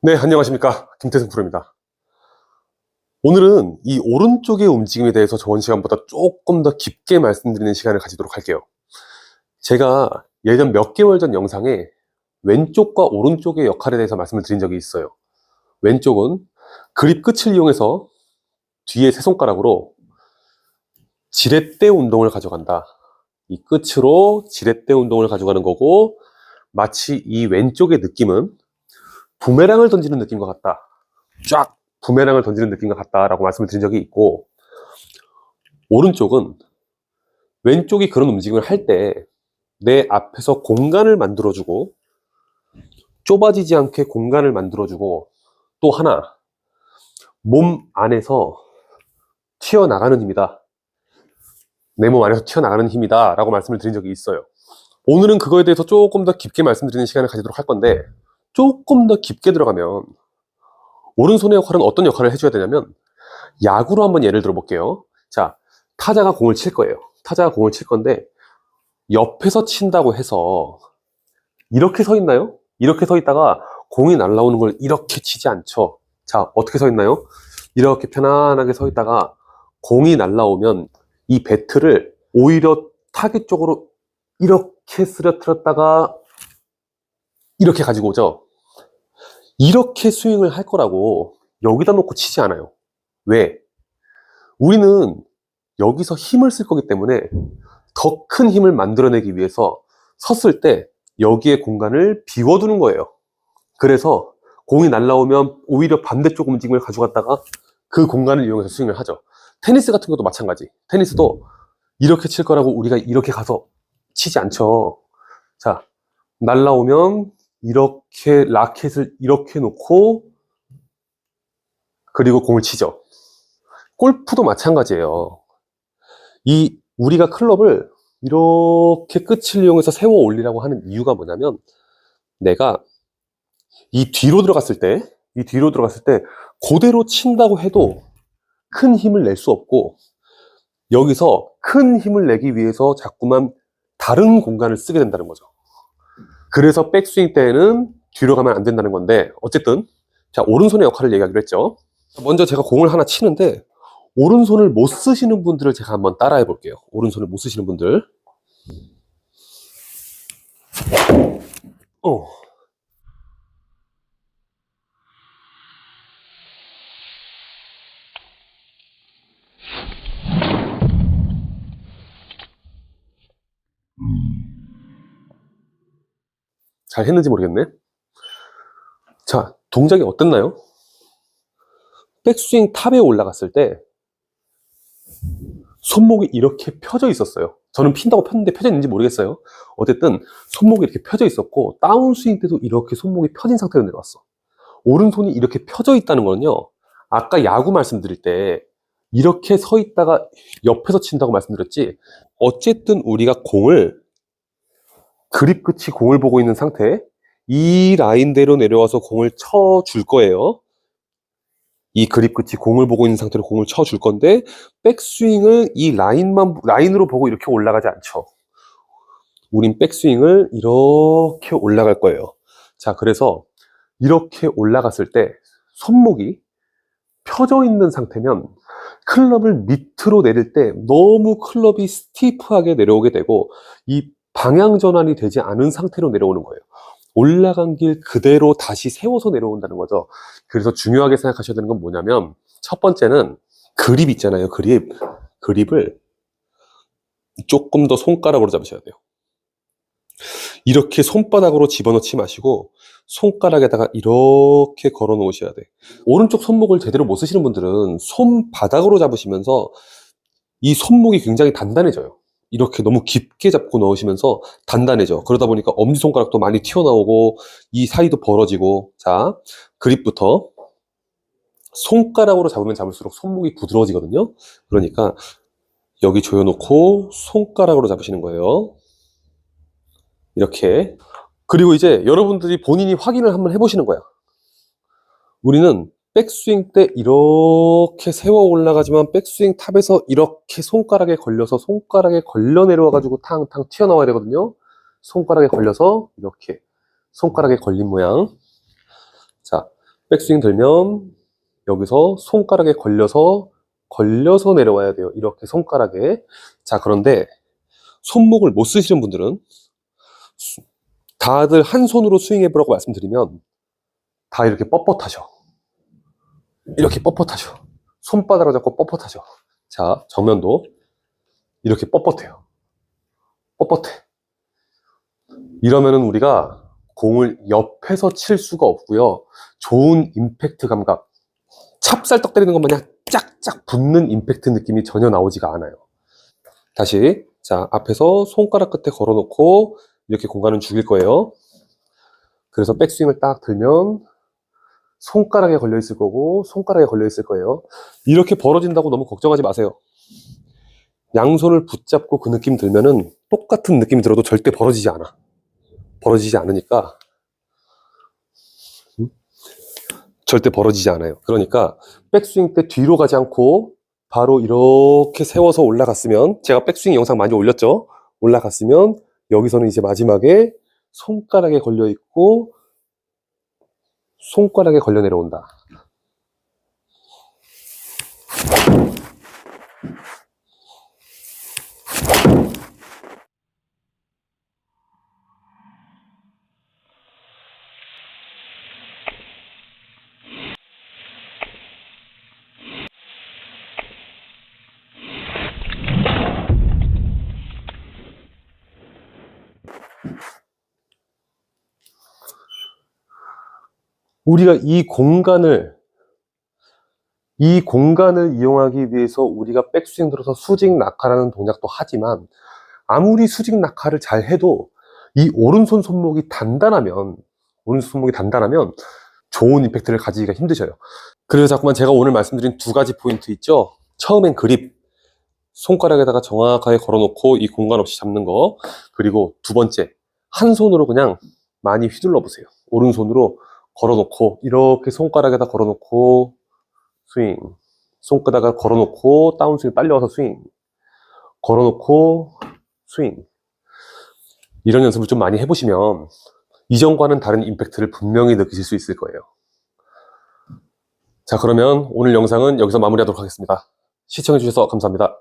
네, 안녕하십니까. 김태승 프로입니다. 오늘은 이 오른쪽의 움직임에 대해서 저번 시간보다 조금 더 깊게 말씀드리는 시간을 가지도록 할게요. 제가 예전 몇 개월 전 영상에 왼쪽과 오른쪽의 역할에 대해서 말씀을 드린 적이 있어요. 왼쪽은 그립 끝을 이용해서 뒤에 세 손가락으로 지렛대 운동을 가져간다. 이 끝으로 지렛대 운동을 가져가는 거고, 마치 이 왼쪽의 느낌은 부메랑을 던지는 느낌과 같다. 쫙 부메랑을 던지는 느낌과 같다라고 말씀을 드린 적이 있고, 오른쪽은 왼쪽이 그런 움직임을 할 때 내 앞에서 공간을 만들어주고, 좁아지지 않게 공간을 만들어주고, 또 하나, 몸 안에서 튀어나가는 힘이다. 내 몸 안에서 튀어나가는 힘이다. 라고 말씀을 드린 적이 있어요. 오늘은 그거에 대해서 조금 더 깊게 말씀드리는 시간을 가지도록 할 건데, 조금 더 깊게 들어가면 오른손의 역할은 어떤 역할을 해줘야 되냐면 야구로 한번 예를 들어 볼게요. 자, 타자가 공을 칠 거예요. 타자가 공을 칠 건데 옆에서 친다고 해서 이렇게 서 있나요? 이렇게 서 있다가 공이 날라오는 걸 이렇게 치지 않죠. 자, 어떻게 서 있나요? 이렇게 편안하게 서 있다가 공이 날라오면 이 배트를 오히려 타겟 쪽으로 이렇게 쓰러뜨렸다가 이렇게 가지고 오죠. 이렇게 스윙을 할 거라고 여기다 놓고 치지 않아요. 왜? 우리는 여기서 힘을 쓸 거기 때문에 더 큰 힘을 만들어내기 위해서 섰을 때 여기에 공간을 비워두는 거예요. 그래서 공이 날라오면 오히려 반대쪽 움직임을 가져갔다가 그 공간을 이용해서 스윙을 하죠. 테니스 같은 것도 마찬가지. 테니스도 이렇게 칠 거라고 우리가 이렇게 가서 치지 않죠. 자, 날라오면 이렇게 라켓을 이렇게 놓고 그리고 공을 치죠. 골프도 마찬가지예요. 이 우리가 클럽을 이렇게 끝을 이용해서 세워 올리라고 하는 이유가 뭐냐면 내가 이 뒤로 들어갔을 때, 이 뒤로 들어갔을 때 그대로 친다고 해도 큰 힘을 낼 수 없고 여기서 큰 힘을 내기 위해서 자꾸만 다른 공간을 쓰게 된다는 거죠. 그래서 백스윙 때에는 뒤로 가면 안 된다는 건데 어쨌든 자 오른손의 역할을 얘기하기로 했죠. 먼저 제가 공을 하나 치는데 오른손을 못 쓰시는 분들을 제가 한번 따라해 볼게요. 오른손을 못 쓰시는 분들. 어. 잘 했는지 모르겠네. 자, 동작이 어땠나요? 백스윙 탑에 올라갔을 때 손목이 이렇게 펴져 있었어요. 저는 핀다고 폈는데 펴져 있는지 모르겠어요. 어쨌든 손목이 이렇게 펴져 있었고 다운스윙 때도 이렇게 손목이 펴진 상태로 내려왔어. 오른손이 이렇게 펴져 있다는 거는요. 아까 야구 말씀드릴 때 이렇게 서 있다가 옆에서 친다고 말씀드렸지. 어쨌든 우리가 공을 그립 끝이 공을 보고 있는 상태 이 라인대로 내려와서 공을 쳐 줄 거예요. 이 그립 끝이 공을 보고 있는 상태로 공을 쳐 줄 건데 백스윙을 이 라인만 라인으로 보고 이렇게 올라가지 않죠. 우린 백스윙을 이렇게 올라갈 거예요. 자, 그래서 이렇게 올라갔을 때 손목이 펴져 있는 상태면 클럽을 밑으로 내릴 때 너무 클럽이 스티프하게 내려오게 되고 이 방향 전환이 되지 않은 상태로 내려오는 거예요. 올라간 길 그대로 다시 세워서 내려온다는 거죠. 그래서 중요하게 생각하셔야 되는 건 뭐냐면 첫 번째는 그립 있잖아요. 그립. 그립을 조금 더 손가락으로 잡으셔야 돼요. 이렇게 손바닥으로 집어넣지 마시고 손가락에다가 이렇게 걸어 놓으셔야 돼. 오른쪽 손목을 제대로 못 쓰시는 분들은 손바닥으로 잡으시면서 이 손목이 굉장히 단단해져요. 이렇게 너무 깊게 잡고 넣으시면서 단단해져. 그러다 보니까 엄지손가락도 많이 튀어나오고 이 사이도 벌어지고 자 그립부터 손가락으로 잡으면 잡을수록 손목이 부드러워지거든요. 그러니까 여기 조여놓고 손가락으로 잡으시는 거예요. 이렇게 그리고 이제 여러분들이 본인이 확인을 한번 해보시는 거야. 우리는 백스윙 때 이렇게 세워 올라가지만 백스윙 탑에서 이렇게 손가락에 걸려서 손가락에 걸려 내려와 가지고 탕탕 튀어나와야 되거든요. 손가락에 걸려서 이렇게 손가락에 걸린 모양. 자, 백스윙 들면 여기서 손가락에 걸려서 걸려서 내려와야 돼요. 이렇게 손가락에. 자, 그런데 손목을 못 쓰시는 분들은 수- 다들 한 손으로 스윙해 보라고 말씀드리면 다 이렇게 뻣뻣하죠. 이렇게 뻣뻣하죠. 손바닥을 잡고 뻣뻣하죠. 자, 정면도 이렇게 뻣뻣해요. 뻣뻣해. 이러면은 우리가 공을 옆에서 칠 수가 없고요. 좋은 임팩트 감각, 찹쌀떡 때리는 것 마냥 짝짝 붙는 임팩트 느낌이 전혀 나오지가 않아요. 다시, 자, 앞에서 손가락 끝에 걸어놓고 이렇게 공간을 죽일 거예요. 그래서 백스윙을 딱 들면 손가락에 걸려 있을 거고 손가락에 걸려 있을 거예요. 이렇게 벌어진다고 너무 걱정하지 마세요. 양손을 붙잡고 그 느낌 들면은 똑같은 느낌이 들어도 절대 벌어지지 않아. 벌어지지 않으니까 음? 절대 벌어지지 않아요. 그러니까 백스윙 때 뒤로 가지 않고 바로 이렇게 세워서 올라갔으면 제가 백스윙 영상 많이 올렸죠. 올라갔으면 여기서는 이제 마지막에 손가락에 걸려 있고 손가락에 걸려 내려온다. 우리가 이 공간을 이 공간을 이용하기 위해서 우리가 백스윙 들어서 수직 낙하라는 동작도 하지만 아무리 수직 낙하를 잘 해도 이 오른손 손목이 단단하면 오른손 손목이 단단하면 좋은 임팩트를 가지기가 힘드셔요. 그래서 자꾸만 제가 오늘 말씀드린 두 가지 포인트 있죠. 처음엔 그립 손가락에다가 정확하게 걸어놓고 이 공간 없이 잡는 거 그리고 두 번째 한 손으로 그냥 많이 휘둘러 보세요. 오른손으로 걸어놓고 이렇게 손가락에다 걸어놓고 스윙. 손가락에 걸어놓고 다운스윙 빨리 와서 스윙. 걸어놓고 스윙. 이런 연습을 좀 많이 해보시면 이전과는 다른 임팩트를 분명히 느끼실 수 있을 거예요. 자 그러면 오늘 영상은 여기서 마무리하도록 하겠습니다. 시청해주셔서 감사합니다